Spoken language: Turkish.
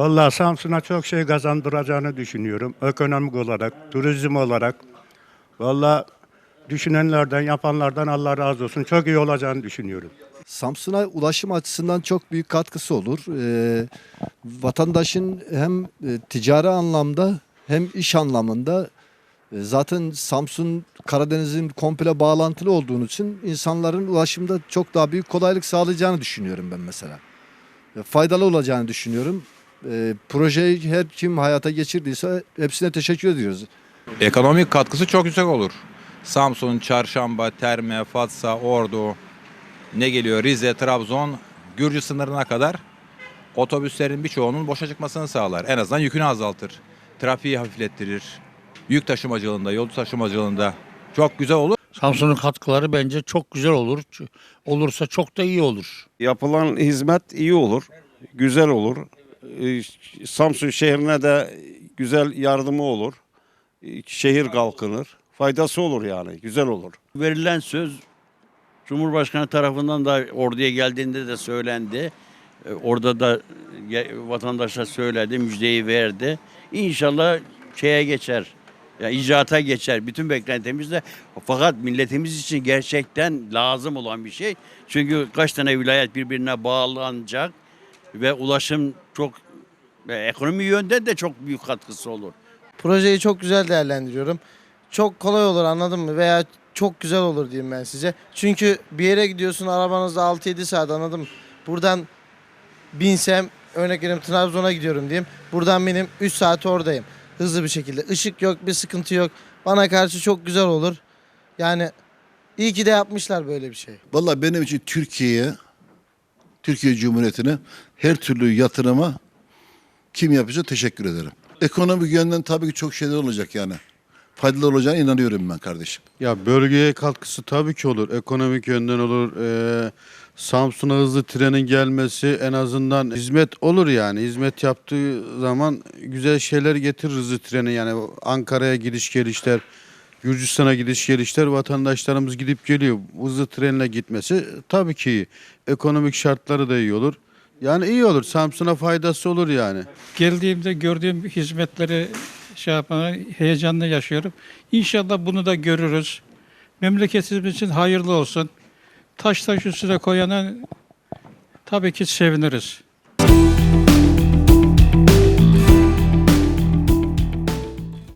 Vallahi Samsun'a çok şey kazandıracağını düşünüyorum. Ekonomik olarak, turizm olarak. Vallahi düşünenlerden, yapanlardan Allah razı olsun. Çok iyi olacağını düşünüyorum. Samsun'a ulaşım açısından çok büyük katkısı olur. Ee, vatandaşın hem e, ticari anlamda hem iş anlamında e, zaten Samsun Karadeniz'in komple bağlantılı olduğu için insanların ulaşımda çok daha büyük kolaylık sağlayacağını düşünüyorum ben mesela. E, Faydalı olacağını düşünüyorum. E, projeyi her kim hayata geçirdiyse hepsine teşekkür ediyoruz. Ekonomik katkısı çok yüksek olur. Samsun, Çarşamba, Terme, Fatsa, Ordu, ne geliyor Rize, Trabzon, Gürcü sınırına kadar otobüslerin birçoğunun boşa çıkmasını sağlar. En azından yükünü azaltır. Trafiği hafiflettirir. Yük taşımacılığında, yolcu taşımacılığında çok güzel olur. Samsun'un katkıları bence çok güzel olur. Olursa çok da iyi olur. Yapılan hizmet iyi olur, güzel olur. Ee, Samsun şehrine de güzel yardımı olur. Ee, Şehir kalkınır. Faydası olur yani, güzel olur. Verilen söz Cumhurbaşkanı tarafından da orduya geldiğinde de söylendi. E, Orada da vatandaşa söyledi, müjdeyi verdi. İnşallah şeye geçer. Ya icraata geçer. Bütün beklentimiz de fakat milletimiz için gerçekten lazım olan bir şey. Çünkü kaç tane vilayet birbirine bağlanacak ve ulaşım çok ve ekonomi yönde de çok büyük katkısı olur. Projeyi çok güzel değerlendiriyorum. Çok kolay olur anladın mı? Veya çok güzel olur diyeyim ben size. Çünkü bir yere gidiyorsun arabanızda 6-7 saat anladın mı? Buradan binsem örnek veriyorum Trabzon'a gidiyorum diyeyim. Buradan benim 3 saat oradayım. Hızlı bir şekilde. Işık yok, bir sıkıntı yok. Bana karşı çok güzel olur. Yani iyi ki de yapmışlar böyle bir şey. Vallahi benim için Türkiye'ye, Türkiye Cumhuriyeti'ne her türlü yatırıma kim yapıyorsa teşekkür ederim. Ekonomik yönden tabii ki çok şeyler olacak yani. Faydalı olacağına inanıyorum ben kardeşim. Ya bölgeye katkısı tabii ki olur. Ekonomik yönden olur. Ee, Samsun'a hızlı trenin gelmesi en azından hizmet olur yani. Hizmet yaptığı zaman güzel şeyler getirir hızlı treni. Yani Ankara'ya gidiş gelişler, Gürcistan'a gidiş gelişler vatandaşlarımız gidip geliyor. Hızlı trenle gitmesi tabii ki. Ekonomik şartları da iyi olur. Yani iyi olur. Samsun'a faydası olur yani. geldiğimde gördüğüm hizmetleri şey yapmaya heyecanla yaşıyorum. İnşallah bunu da görürüz. Memleketimiz için hayırlı olsun. Taş taş üstüne koyana tabii ki seviniriz.